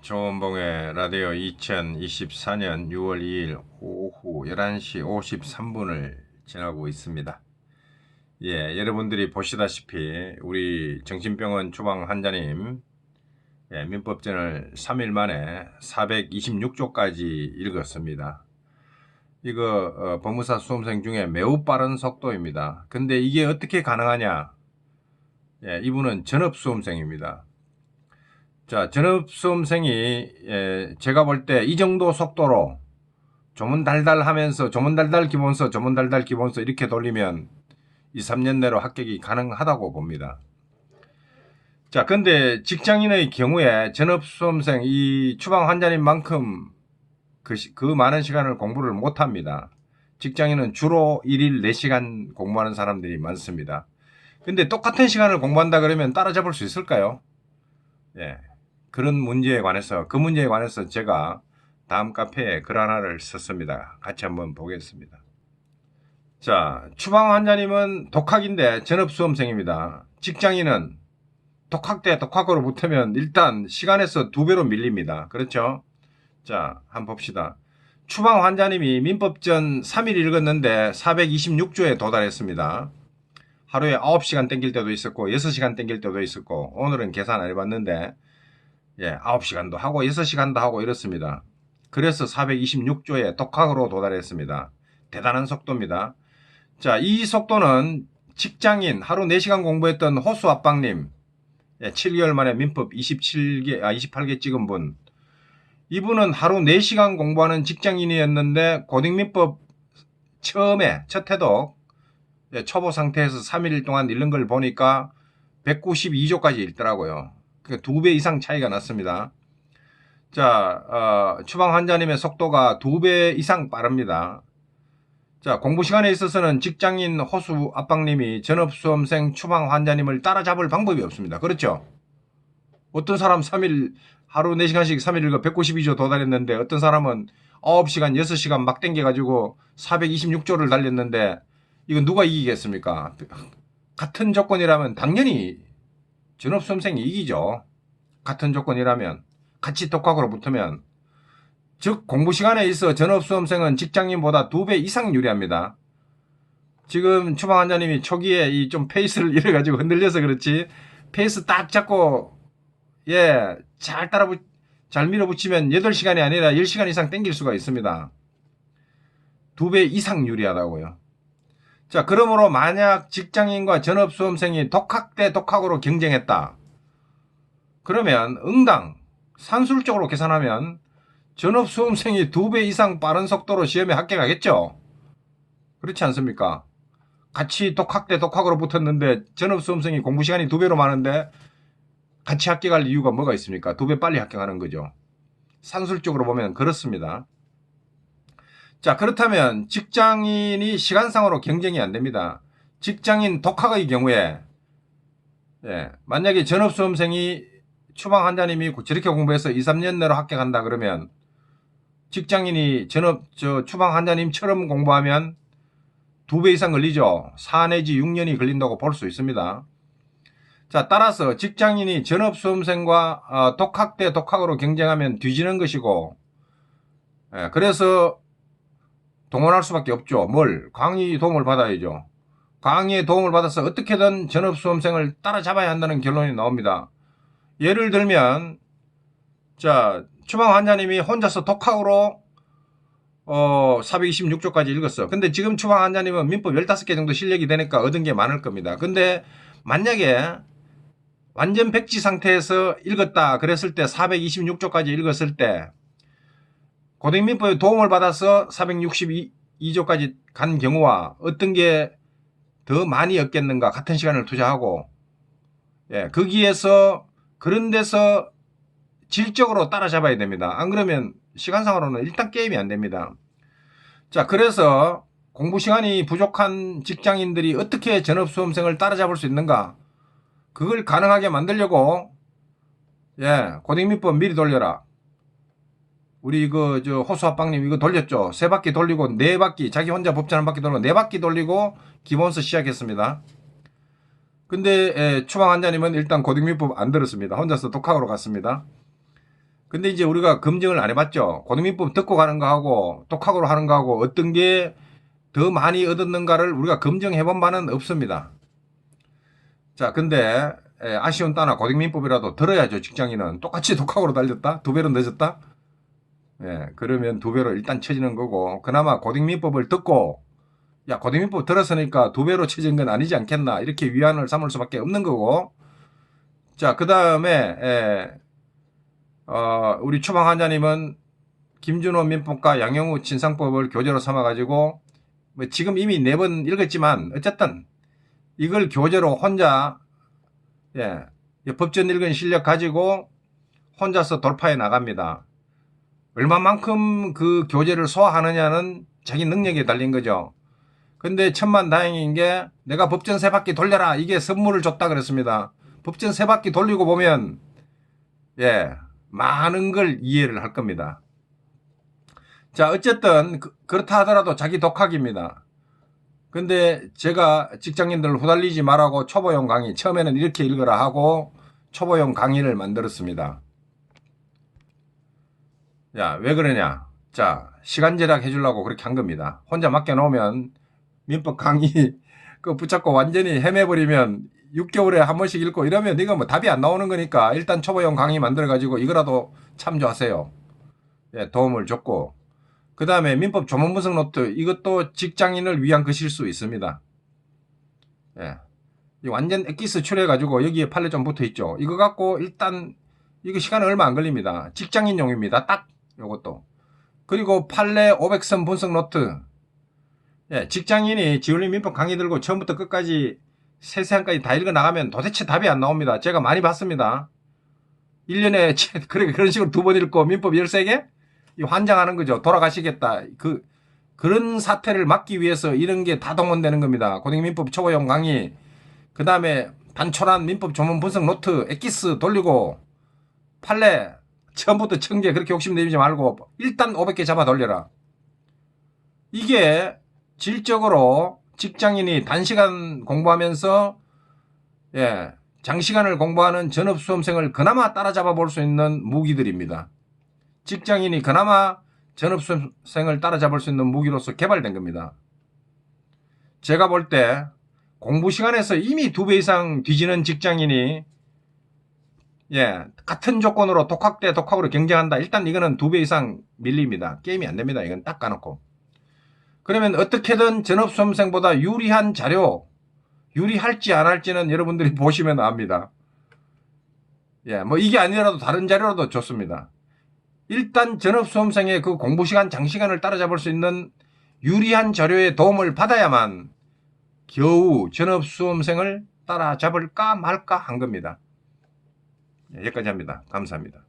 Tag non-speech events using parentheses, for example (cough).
조원봉의 라디오 2024년 6월 2일 오후 11시 53분을 지나고 있습니다. 예, 여러분들이 보시다시피 우리 정신병원 주방 환자님 예, 민법전을 3일 만에 426조까지 읽었습니다. 이거 어, 법무사 수험생 중에 매우 빠른 속도입니다. 근데 이게 어떻게 가능하냐? 예, 이분은 전업 수험생입니다. 자, 전업수험생이 예, 제가 볼 때 이 정도 속도로 조문달달 하면서 조문달달 기본서, 조문달달 기본서 이렇게 돌리면 2, 3년 내로 합격이 가능하다고 봅니다. 자, 근데 직장인의 경우에 전업수험생 이 추방 환자님만큼 그, 시- 그 많은 시간을 공부를 못 합니다. 직장인은 주로 1일 4시간 공부하는 사람들이 많습니다. 근데 똑같은 시간을 공부한다 그러면 따라잡을 수 있을까요? 예. 그런 문제에 관해서 그 문제에 관해서 제가 다음 카페에 글 하나를 썼습니다. 같이 한번 보겠습니다. 자, 추방 환자님은 독학인데 전업 수험생입니다. 직장인은 독학 때 독학으로 붙으면 일단 시간에서 두 배로 밀립니다. 그렇죠? 자, 한번 봅시다. 추방 환자님이 민법전 3일 읽었는데 426조에 도달했습니다. 하루에 9시간 땡길 때도 있었고 6시간 땡길 때도 있었고 오늘은 계산 안 해봤는데 예, 9시간도 하고 6시간도 하고 이렇습니다. 그래서 426조에 독학으로 도달했습니다. 대단한 속도입니다. 자, 이 속도는 직장인 하루 4시간 공부했던 호수 아빵님 예, 7개월 만에 민법 27개, 아, 28개 찍은 분. 이분은 하루 4시간 공부하는 직장인이었는데 고등민법 처음에 첫 해독 예, 초보 상태에서 3일 동안 읽는 걸 보니까 192조까지 읽더라고요. 그러니까 두배 이상 차이가 났습니다. 자, 어, 추방 환자님의 속도가 두 배 이상 빠릅니다. 자, 공부 시간에 있어서는 직장인 호수 압박님이 전업수험생 추방 환자님을 따라잡을 방법이 없습니다. 그렇죠? 어떤 사람 3일, 하루 4시간씩 3일 읽어 192조 도달했는데 어떤 사람은 9시간, 6시간 막 땡겨가지고 426조를 달렸는데 이건 누가 이기겠습니까? 같은 조건이라면 당연히 전업수험생이 이기죠. 같은 조건이라면 같이 독학으로 붙으면 즉 공부 시간에 있어 전업수험생은 직장인보다 두 배 이상 유리합니다. 지금 추방 환자님이 초기에 이 좀 페이스를 (laughs) 잃어가지고 흔들려서 그렇지 페이스 딱 잡고 예 잘 따라 붙, 잘 밀어붙이면 8시간이 아니라 10시간 이상 땡길 수가 있습니다. 두 배 이상 유리하다고요. 자, 그러므로 만약 직장인과 전업수험생이 독학 대 독학으로 경쟁했다. 그러면 응당 산술적으로 계산하면 전업수험생이 두 배 이상 빠른 속도로 시험에 합격하겠죠? 그렇지 않습니까? 같이 독학 대 독학으로 붙었는데 전업수험생이 공부 시간이 두 배로 많은데 같이 합격할 이유가 뭐가 있습니까? 두 배 빨리 합격하는 거죠. 산술적으로 보면 그렇습니다. 자, 그렇다면 직장인이 시간상으로 경쟁이 안 됩니다. 직장인 독학의 경우에 예, 만약에 전업수험생이 추방 환자님이 저렇게 공부해서 2, 3년 내로 합격한다 그러면 직장인이 전업 저 추방 환자님처럼 공부하면 두 배 이상 걸리죠. 4 내지 6년이 걸린다고 볼 수 있습니다. 자, 따라서 직장인이 전업수험생과 어, 독학 대 독학으로 경쟁하면 뒤지는 것이고 예, 그래서 동원할 수밖에 없죠. 뭘? 강의 도움을 받아야죠. 강의의 도움을 받아서 어떻게든 전업수험생을 따라잡아야 한다는 결론이 나옵니다. 예를 들면, 자, 추방 환자님이 혼자서 독학으로, 어, 426조까지 읽었어. 근데 지금 추방 환자님은 민법 15개 정도 실력이 되니까 얻은 게 많을 겁니다. 근데 만약에 완전 백지 상태에서 읽었다. 그랬을 때 426조까지 읽었을 때 고등민법에 도움을 받아서 462조까지 간 경우와 어떤 게 더 많이 얻겠는가 같은 시간을 투자하고 예, 거기에서 그런 데서 질적으로 따라잡아야 됩니다. 안 그러면 시간상으로는 일단 게임이 안 됩니다. 자, 그래서 공부 시간이 부족한 직장인들이 어떻게 전업 수험생을 따라잡을 수 있는가? 그걸 가능하게 만들려고 예, 고등민법 미리 돌려라. 우리 그저 호수아빵님 이거 돌렸죠. 세 바퀴 돌리고 네 바퀴 자기 혼자 법전 한 바퀴 돌리고 네 바퀴 돌리고 기본서 시작했습니다. 근데 에, 추방 환자님은 일단 고등민법 안 들었습니다. 혼자서 독학으로 갔습니다. 근데 이제 우리가 검증을 안 해봤죠. 고등민법 듣고 가는 거하고 독학으로 하는 거하고 어떤 게 더 많이 얻었는가를 우리가 검증해본 바는 없습니다. 자, 근데 에, 아쉬운 따나 고등민법이라도 들어야죠. 직장인은 똑같이 독학으로 달렸다, 두 배로 늦었다. 예, 그러면 두 배로 일단 쳐지는 거고 그나마 고등민법을 듣고 야 고등민법 들었으니까 두 배로 쳐진 건 아니지 않겠나 이렇게 위안을 삼을 수밖에 없는 거고 자그 다음에 어, 우리 추방 환자님은 김준호 민법과 양영우 진상법을 교재로 삼아가지고 뭐 지금 이미 네 번 읽었지만 어쨌든 이걸 교재로 혼자 예, 이 법전 읽은 실력 가지고 혼자서 돌파해 나갑니다. 얼마만큼 그 교재를 소화하느냐는 자기 능력에 달린 거죠. 근데 천만 다행인 게 내가 법전 세 바퀴 돌려라 이게 선물을 줬다 그랬습니다. 법전 세 바퀴 돌리고 보면 예 많은 걸 이해를 할 겁니다. 자 어쨌든 그, 그렇다 하더라도 자기 독학입니다. 근데 제가 직장인들 후달리지 말라고 초보용 강의 처음에는 이렇게 읽어라 하고 초보용 강의를 만들었습니다. 야, 왜 그러냐? 자, 시간 절약 해주려고 그렇게 한 겁니다. 혼자 맡겨놓으면 민법 강의 (laughs) 그 붙잡고 완전히 헤매버리면 6개월에 한 번씩 읽고 이러면 이거 뭐 답이 안 나오는 거니까 일단 초보용 강의 만들어가지고 이거라도 참조하세요. 예, 도움을 줬고. 그 다음에 민법 조문 분석 노트 이것도 직장인을 위한 것일 수 있습니다. 예. 이 완전 엑기스 출해가지고 여기에 판례 좀 붙어 있죠. 이거 갖고 일단 이거 시간 얼마 안 걸립니다. 직장인용입니다. 딱 요것도. 그리고 판례 500선 분석 노트. 예, 직장인이 지원리 민법 강의 들고 처음부터 끝까지 세세한까지 다 읽어 나가면 도대체 답이 안 나옵니다. 제가 많이 봤습니다. 1년에 (laughs) 그렇게 그런 식으로 두 번 읽고 민법 13개 이 환장하는 거죠. 돌아가시겠다. 그 그런 사태를 막기 위해서 이런 게 다 동원되는 겁니다. 고등민법 초보용 강의 그다음에 단촐한 민법 조문 분석 노트 엑기스 돌리고 판례 처음부터 천개 그렇게 욕심내지 말고 일단 500개 잡아 돌려라. 이게 질적으로 직장인이 단시간 공부하면서 예, 장시간을 공부하는 전업 수험생을 그나마 따라잡아 볼 수 있는 무기들입니다. 직장인이 그나마 전업 수험생을 따라잡을 수 있는 무기로서 개발된 겁니다. 제가 볼 때 공부 시간에서 이미 두 배 이상 뒤지는 직장인이 예, 같은 조건으로 독학 대 독학으로 경쟁한다. 일단 이거는 두 배 이상 밀립니다. 게임이 안 됩니다. 이건 딱 까놓고. 그러면 어떻게든 전업 수험생보다 유리한 자료, 유리할지 안 할지는 여러분들이 (laughs) 보시면 압니다. 예, 뭐 이게 아니라도 다른 자료라도 좋습니다. 일단 전업 수험생의 그 공부 시간, 장시간을 따라잡을 수 있는 유리한 자료의 도움을 받아야만 겨우 전업 수험생을 따라잡을까 말까 한 겁니다. 예, 여기까지 합니다. 감사합니다.